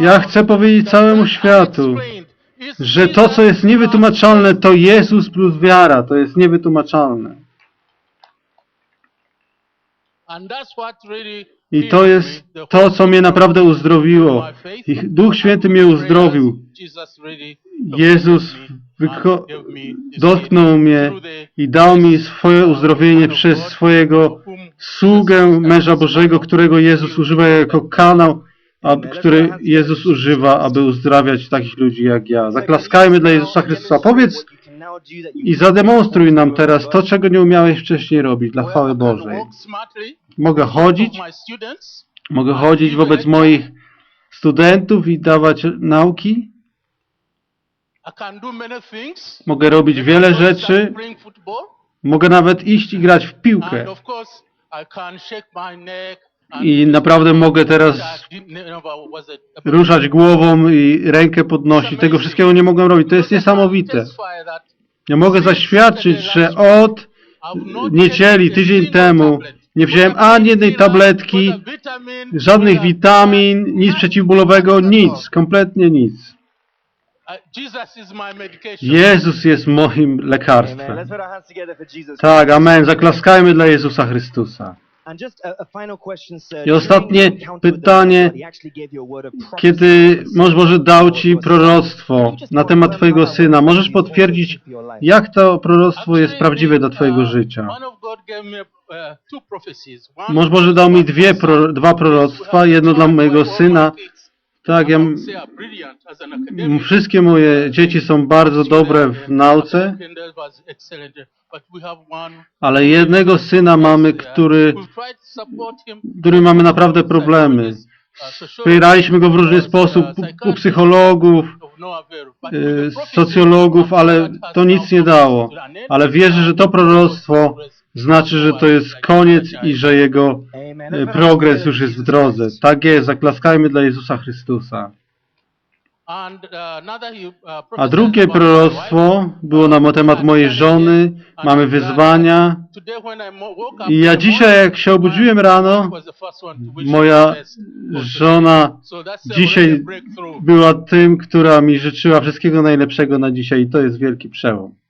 Ja chcę powiedzieć całemu światu, że to, co jest niewytłumaczalne, to Jezus plus wiara. To jest niewytłumaczalne. I to jest to, co mnie naprawdę uzdrowiło. I Duch Święty mnie uzdrowił. Jezus dotknął mnie i dał mi swoje uzdrowienie przez swojego sługę męża Bożego, którego Jezus używa jako kanał, a, który Jezus używa, aby uzdrawiać takich ludzi jak ja. Zaklaskajmy dla Jezusa Chrystusa. Powiedz i zademonstruj nam teraz to, czego nie umiałeś wcześniej robić dla chwały Bożej. Mogę chodzić, mogę chodzić wobec moich studentów i dawać nauki. Mogę robić wiele rzeczy. Mogę nawet iść i grać w piłkę. I naprawdę mogę teraz ruszać głową i rękę podnosić. Tego wszystkiego nie mogę robić. To jest niesamowite. Ja mogę zaświadczyć, że od niedzieli, tydzień temu nie wziąłem ani jednej tabletki, żadnych witamin, nic przeciwbólowego, nic, kompletnie nic. Jezus jest moim lekarstwem. Tak, amen. Zaklaskajmy dla Jezusa Chrystusa. I ostatnie pytanie. Kiedy mąż Boży dał Ci proroctwo na temat Twojego syna, możesz potwierdzić, jak to proroctwo jest prawdziwe dla Twojego życia. Mąż Boży dał mi dwie, dwa proroctwa, jedno dla mojego syna. Tak, ja, wszystkie moje dzieci są bardzo dobre w nauce, ale jednego syna mamy, który, który mamy naprawdę problemy. Wspieraliśmy go w różny sposób u psychologów, y, socjologów, ale to nic nie dało. Ale wierzę, że to proroctwo znaczy, że to jest koniec i że jego Amen. y, progres już jest w drodze. Tak jest, zaklaskajmy dla Jezusa Chrystusa. A drugie proroctwo było na temat mojej żony, mamy wyzwania. I ja dzisiaj, jak się obudziłem rano, moja żona dzisiaj była tym, która mi życzyła wszystkiego najlepszego na dzisiaj i to jest wielki przełom.